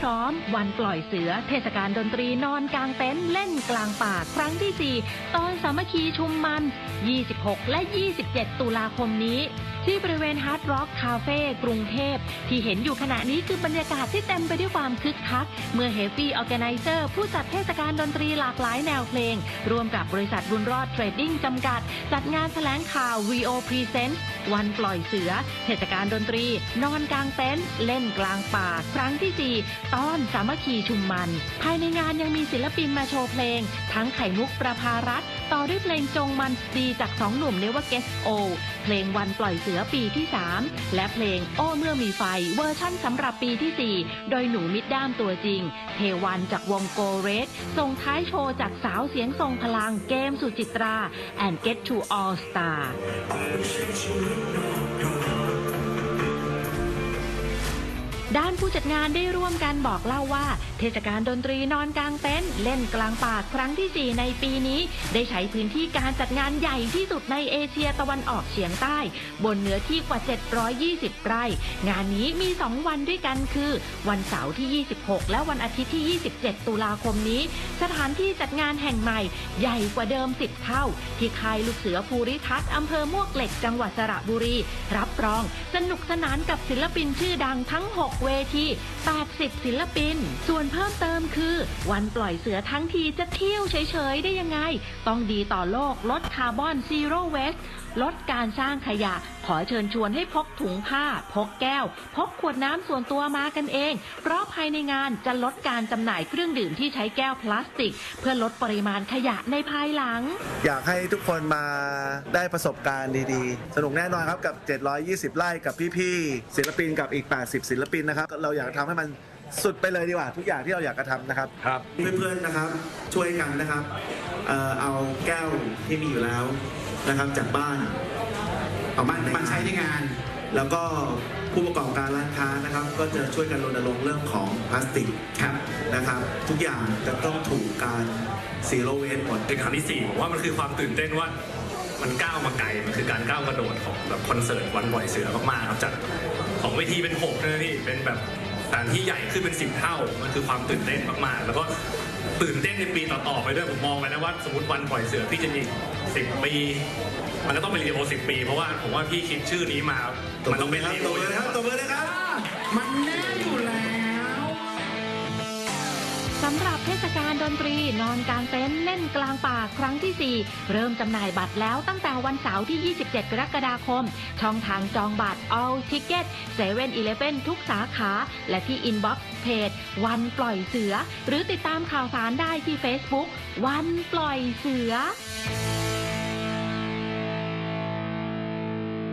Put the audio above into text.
พร้อม วันปล่อยเสือ เทศกาลดนตรีนอนกลางเต็นท์เล่นกลางป่าครั้งที่ 4 ตอนสามัคคีชุมมัน 26 และ 27 ตุลาคมนี้ ที่บริเวณฮาร์ดร็อกคาเฟ่กรุงเทพ ที่เห็นอยู่ขณะนี้คือบรรยากาศที่เต็มไปด้วยความคึกคัก เมื่อเฮฟฟี่ออแกไนเซอร์ผู้จัดเทศกาลดนตรีหลากหลายแนวเพลง ร่วมกับบริษัทบุญรอดเทรดดิ้งจำกัด จัดงานแถลงข่าว VO Present วันปล่อยเสือ เทศกาลดนตรี นอนกลางเต็นท์เล่นกลางป่าครั้งที่ 4ตอนสามัคคีชุมมัน ภายในงานยังมีศิลปินมาโชว์เพลง ทั้งไข่มุกประภารัตต่อด้วยเพลงจงมันดีจากสองหนุ่มเนวเกสโอ เพลงวันปล่อยเสือปีที่ 3 และเพลงโอ้เมื่อมีไฟเวอร์ชั่นสำหรับปีที่ 4 โดยหนูมิดด้ามตัวจริง เทวันจากวงโกเรสส่งท้ายโชว์จากสาวเสียงทรงพลังเกมสุจิตรา and get to all star ด้านผู้จัดงานได้ร่วมกันบอกเล่าว่า เทศกาลดนตรีนอนกลางเต็นท์เล่นกลางป่าครั้งที่ 4 ในปีนี้ ได้ใช้พื้นที่การจัดงานใหญ่ที่สุดในเอเชียตะวันออกเฉียงใต้ บนเนื้อที่กว่า 720 ไร่ งานนี้มี 2 วันด้วยกันคือ วันเสาร์ที่ 26 และวันอาทิตย์ที่ 27 ตุลาคมนี้ สถานที่จัดงานแห่งใหม่ ใหญ่กว่าเดิม 10 เท่า ที่ค่ายลูกเสือภูริทัศน์อำเภอมวกเหล็กจังหวัดสระบุรี รับรอง สนุกสนานกับศิลปินชื่อดังทั้ง 6เวที 80 ศิลปิน ส่วนเพิ่มเติมคือ วันปล่อยเสือทั้งทีจะเที่ยวเฉย ๆ ได้ยังไง ต้องดีต่อโลกลดคาร์บอนซีโร่เวสลดการสร้างขยะ ขอเชิญชวนให้พกถุงผ้า พกแก้ว พกขวดน้ำส่วนตัวมากันเอง เพราะภายในงานจะลดการจำหน่ายเครื่องดื่มที่ใช้แก้วพลาสติก เพื่อลดปริมาณขยะในภายหลัง อยากให้ทุกคนมาได้ประสบการณ์ดีๆ สนุกแน่นอนครับกับ 720 ไร่กับพี่ๆศิลปินกับอีก 80 ศิลปินนะครับเราอยากทำให้มันสุดไปเลยดีกว่า ทุกอย่างที่เราอยากจะทำนะครับครับเพื่อนๆนะครับช่วยกันนะครับเอ่อเอาแก้วที่มีอยู่แล้วนะครับจากบ้านเอามามาใช้ในงาน แล้วก็ผู้ประกอบการร้านค้านะครับ ก็จะช่วยกันรณรงค์เรื่องของพลาสติกครับนะครับ ทุกอย่างจะต้องถูกการซีโรเวสหมดเป็นครั้งที่สี่ผมว่ามันคือความตื่นเต้นว่า มันก้าวมาไกลมันคือการก้าวกระโดดของแบบคอนเสิร์ตวันปล่อยเสือมากๆครับจากของเวทีเป็นหกนะพี่เป็นแบบสถานที่ใหญ่ขึ้นเป็นสิบเท่า มันคือความตื่นเต้นมากๆ แล้วก็ตื่นเต้นในปีต่อๆไปด้วยผมมองไปนะว่าสมมติวันปล่อยเสือพี่จะมีสิบปีมันก็ต้องเป็นเรียโอสิบปี เพราะว่าผมว่าพี่คิดชื่อนี้มา มันต้องเป็นครับเรียตโอบมือเลยครับตบมือเลยครับมันแน่ำหรับเทศกาลดนตรีนอนกลางเต็นท์เล่นกลางป่าครั้งที่ 4 เริ่มจำหน่ายบัตรแล้วตั้งแต่วันเสาร์ที่ 27 กรกฎาคม ช่องทางจองบัตร All Ticket 7 e เ e ่ e อทุกสาขา และที่ Inbox เพจ วันปล่อยเสือ หรือติดตามข่าวสารได้ที่ Facebook วันปล่อยเสือ